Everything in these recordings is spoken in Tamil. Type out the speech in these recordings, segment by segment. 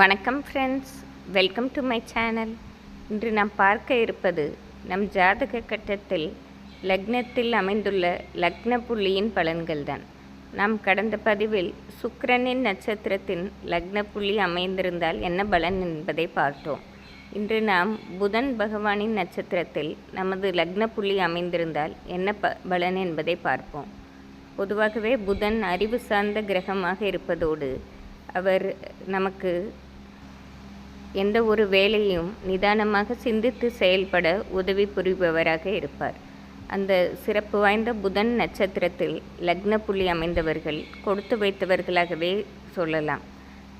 வணக்கம் friends welcome to my channel இன்று நாம் பார்க்க இருப்பது நம் ஜாதக கட்டத்தில் லக்னத்தில் அமைந்துள்ள லக்ன புள்ளியின் பலன்கள்தான். நாம் கடந்த பதிவில் சுக்கரனின் நட்சத்திரத்தின் லக்ன புள்ளி அமைந்திருந்தால் என்ன பலன் என்பதை பார்த்தோம். இன்று நாம் புதன் பகவானின் நட்சத்திரத்தில் நமது லக்ன புள்ளி அமைந்திருந்தால் என்ன ப பலன் என்பதை பார்ப்போம். பொதுவாகவே புதன் அறிவு சார்ந்த கிரகமாக இருப்பதோடு அவர் நமக்கு எந்த ஒரு வேலையும் நிதானமாக சிந்தித்து செயல்பட உதவி புரிபவராக இருப்பார். அந்த சிறப்பு வாய்ந்த புதன் நட்சத்திரத்தில் லக்ன புள்ளி அமைந்தவர்கள் கொடுத்து வைத்தவர்களாகவே சொல்லலாம்.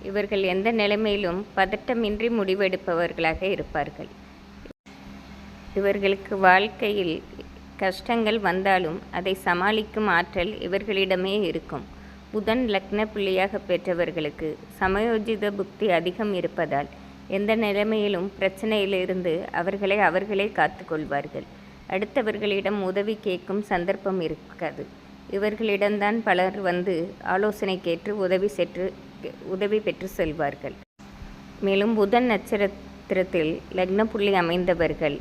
இவர்கள் எந்த நிலைமையிலும் பதட்டமின்றி முடிவெடுப்பவர்களாக இருப்பார்கள். இவர்களுக்கு வாழ்க்கையில் கஷ்டங்கள் வந்தாலும் அதை சமாளிக்கும் ஆற்றல் இவர்களிடமே இருக்கும். புதன் லக்ன புள்ளியாக பெற்றவர்களுக்கு சமயோஜித புக்தி அதிகம் இருப்பதால் எந்த நிலைமையிலும் பிரச்சனையிலிருந்து அவர்களை அவர்களே காத்துக்கொள்வார்கள். அடுத்தவர்களிடம் உதவி கேட்கும் சந்தர்ப்பம் இருக்காது. இவர்களிடம்தான் பலர் வந்து ஆலோசனை கேட்டு உதவி சென்று உதவி பெற்று செல்வார்கள். மேலும் புதன் நட்சத்திரத்தில் லக்ன புள்ளி அமைந்தவர்கள்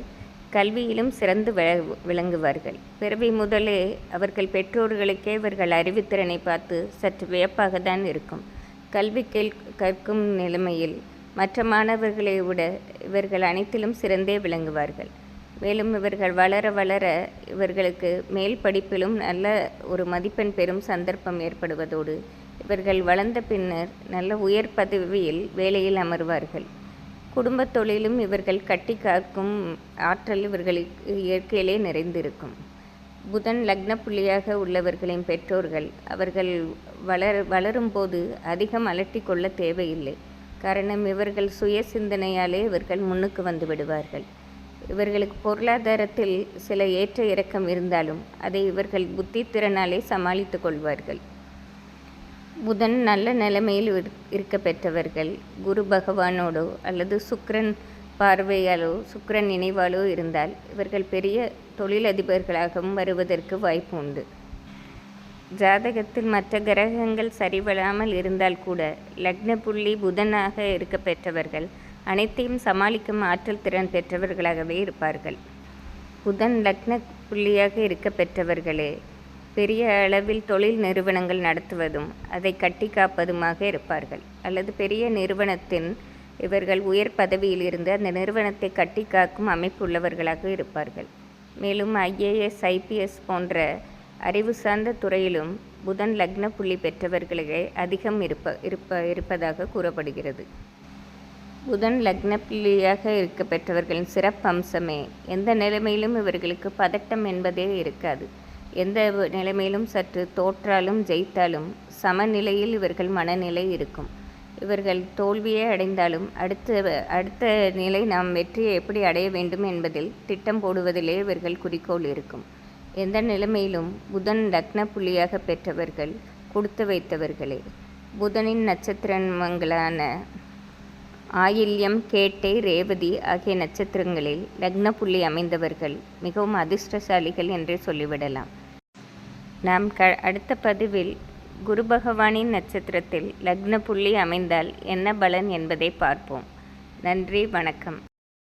கல்வியிலும் சிறந்து விளங்குவார்கள். பிறவி முதலே அவர்கள் பெற்றோர்களுக்கே இவர்கள் அறிவுத்திறனை பார்த்து சற்று வியப்பாக தான் இருக்கும். கல்வி கேள் கற்கும் நிலைமையில் மற்ற மாணவர்களை விட இவர்கள் அனைத்திலும் சிறந்தே விளங்குவார்கள். மேலும் இவர்கள் வளர வளர இவர்களுக்கு மேல் படிப்பிலும் நல்ல ஒரு மதிப்பெண் பெறும் சந்தர்ப்பம் ஏற்படுவதோடு இவர்கள் வளர்ந்த பின்னர் நல்ல உயர் பதவியில் வேலையில் அமர்வார்கள். குடும்பத் தொழிலும் இவர்கள் கட்டி காக்கும் ஆற்றல் இவர்களுக்கு இயற்கையிலே நிறைந்திருக்கும். புதன் லக்ன புள்ளியாக உள்ளவர்களின் பெற்றோர்கள் அவர்கள் வளர வளரும்போது அதிகம் அலட்டி கொள்ள தேவையில்லை. காரணம் இவர்கள் சுய சிந்தனையாலே இவர்கள் முன்னுக்கு வந்து விடுவார்கள். இவர்களுக்கு பொருளாதாரத்தில் சில ஏற்ற இறக்கம் இருந்தாலும் அதை இவர்கள் புத்தித்திறனாலே சமாளித்து கொள்வார்கள். புதன் நல்ல நிலைமையில் இருக்க பெற்றவர்கள். குரு பகவானோடோ அல்லது சுக்கரன் பார்வையாலோ சுக்கரன் நினைவாலோ இருந்தால் இவர்கள் பெரிய தொழிலதிபர்களாகவும் வருவதற்கு வாய்ப்பு உண்டு. ஜாதகத்தில் மற்ற கிரகங்கள் சரிவராமல் இருந்தால் கூட லக்ன புள்ளி புதனாக இருக்க பெற்றவர்கள் அனைத்தையும் சமாளிக்கும் ஆற்றல் திறன் பெற்றவர்களாகவே இருப்பார்கள். புதன் லக்ன புள்ளியாக இருக்க பெற்றவர்களே பெரிய அளவில் தொழில் நிறுவனங்கள் நடத்துவதும் அதை கட்டி காப்பதுமாக இருப்பார்கள். அல்லது பெரிய நிறுவனத்தின் இவர்கள் உயர் பதவியில் இருந்து அந்த நிறுவனத்தை கட்டி காக்கும் அமைப்புள்ளவர்களாக இருப்பார்கள். மேலும் ஐஏஎஸ் ஐபிஎஸ் போன்ற அறிவு சார்ந்த துறையிலும் புதன் லக்ன புள்ளி பெற்றவர்களே அதிகம் இருப்ப இருப்ப இருப்பதாக கூறப்படுகிறது. புதன் லக்ன புள்ளியாக இருக்க பெற்றவர்களின் சிறப்பம்சமே எந்த நிலைமையிலும் இவர்களுக்கு பதட்டம் என்பதே இருக்காது. எந்த நிலைமையிலும் சற்று தோற்றாலும் ஜெயித்தாலும் சமநிலையில் இவர்கள் மனநிலை இருக்கும். இவர்கள் தோல்வியே அடைந்தாலும் அடுத்த அடுத்த நிலை நாம் வெற்றியை எப்படி அடைய வேண்டும் என்பதில் திட்டம் போடுவதிலே இவர்கள் குறிக்கோள் இருக்கும். எந்த நிலைமையிலும் புதன் லக்ன புள்ளியாக பெற்றவர்கள் கொடுத்து வைத்தவர்களே. புதனின் நட்சத்திரங்களான ஆயில்யம் கேட்டை ரேவதி ஆகிய நட்சத்திரங்களில் லக்ன புள்ளி அமைந்தவர்கள் மிகவும் அதிர்ஷ்டசாலிகள் என்றே சொல்லிவிடலாம். நாம் க அடுத்த பதிவில் குரு பகவானின் நட்சத்திரத்தில் லக்ன புள்ளி அமைந்தால் என்ன பலன் என்பதை பார்ப்போம். நன்றி வணக்கம்.